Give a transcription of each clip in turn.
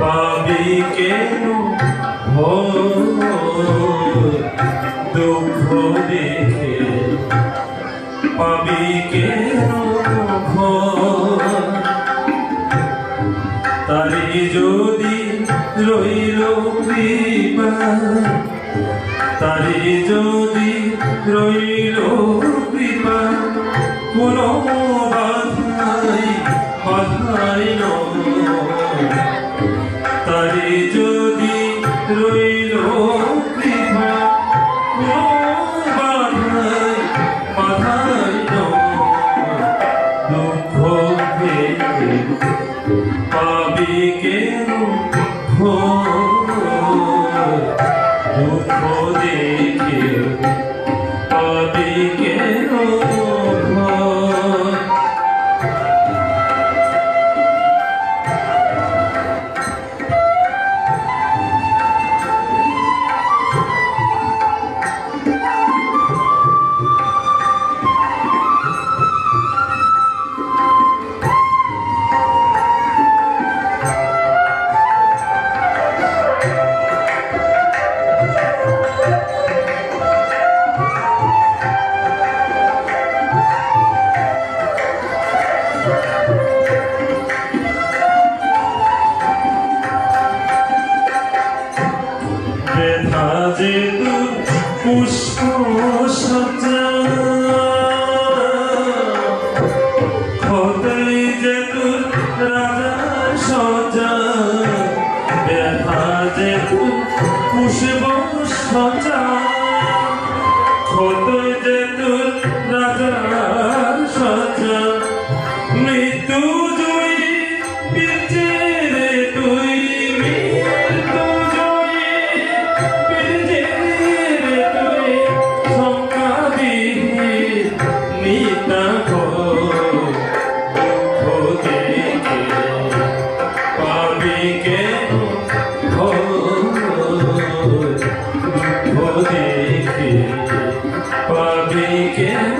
পাবি কেন? দুঃখ দেখে পাবি কেন? তারি যদি রইল কৃপা, তারি যদি রইল কৃপা, কোনো বাধাই বাধাই নয়। you खुद जतुल नजर making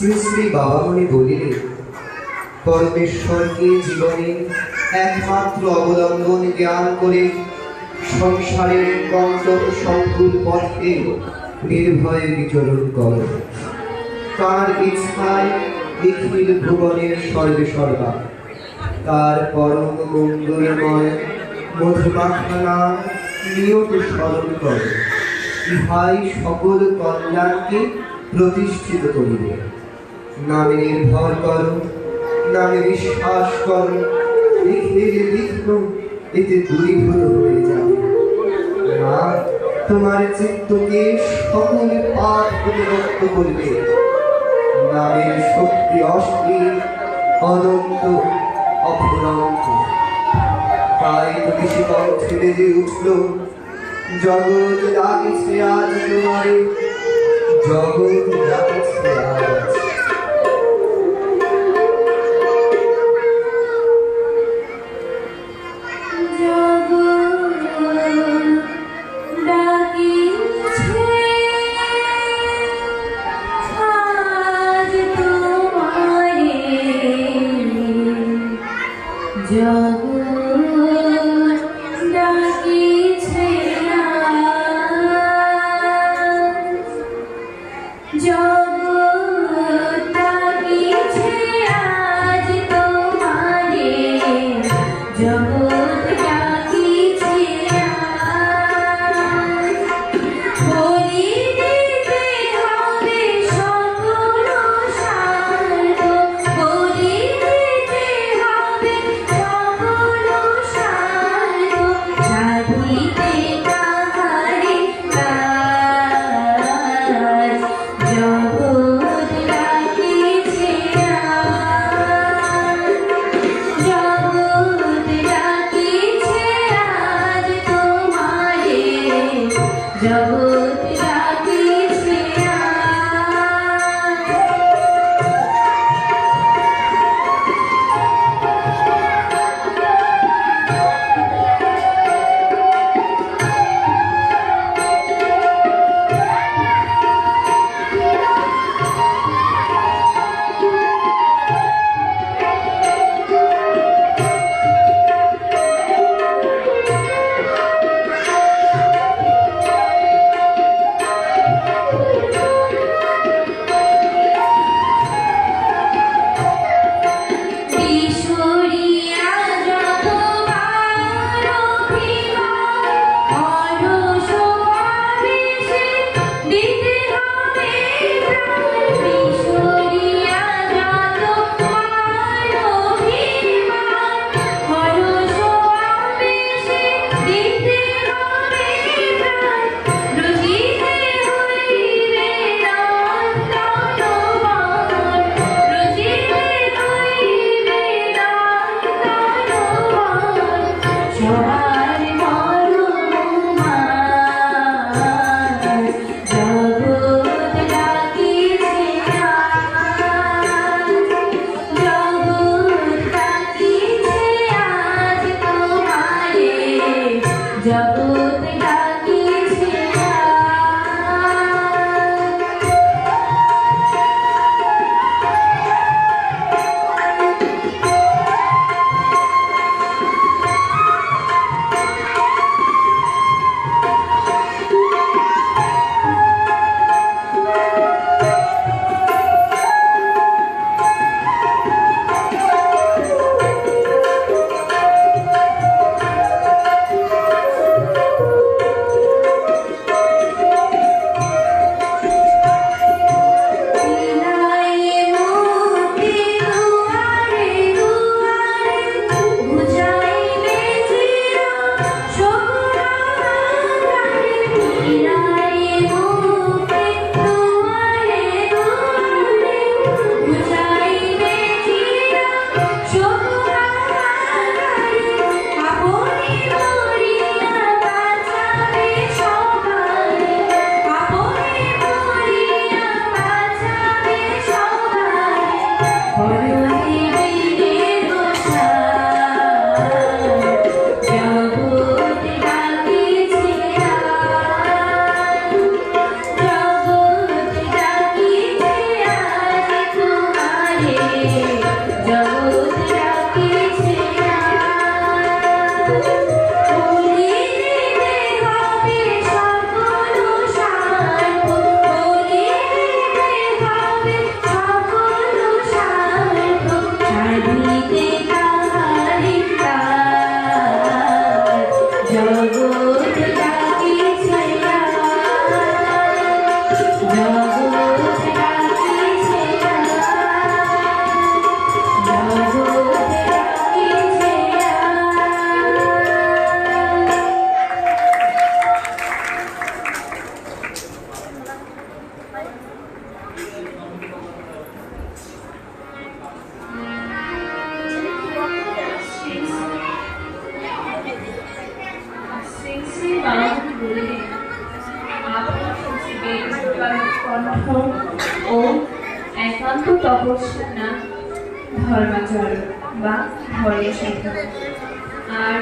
শ্রী শ্রী বাবামণি বলিলেন, পরমেশ্বরকে জীবনে একমাত্র অবলম্বন জ্ঞান করে সংসারের কন্টন সংকুল পথে নির্ভয়ে বিচরণ কর। তার ইচ্ছায় নিখিল ভুবনের সর্বে সর্বা তার পরম মঙ্গলময় মধুমাখানা নিয়ত স্মরণ কর। ইহাই সকল কল্যাণকে প্রতিষ্ঠিত করিবে। নামে নির্ভর করো, নামে বিশ্বাস করো লিখলে যে লিখল এতে দূরীভূত হয়ে যাবে। মা, তোমার চিত্তকে সকল পাপ রক্ত করবে। নামের শক্তি অশ্লীল, অনন্ত, অফুরন্ত। তাই তো বেশি কণ্ঠে বেজে উঠল। জগৎ ডাকছে আজ তোমারে। জগৎ ডাকছে আজ। কণ্ঠ ও একান্ত তপস্যা ধর্মাচরণ বা ধর্মের সাধন আর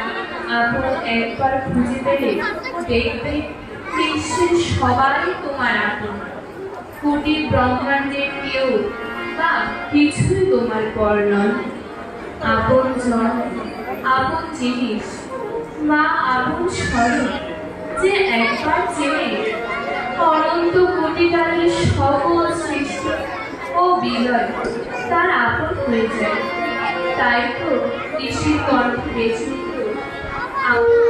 আপন একবার খুঁজে পেলে দেখবে বিশ্বের সবাই তোমার আপন কোটি ব্রহ্মাণ্ডের কেউ বা কিছুই তোমার পর নয় আপন জন আপন জিনিস, মা আপন স্বরূপ যে একবার চেনে অনন্ত সকল সৃষ্টি ও বিলয় তার আপন হয়ে যায়। তাই তো ঋষির কণ্ঠে বেঁচে উঠল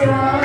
Yeah.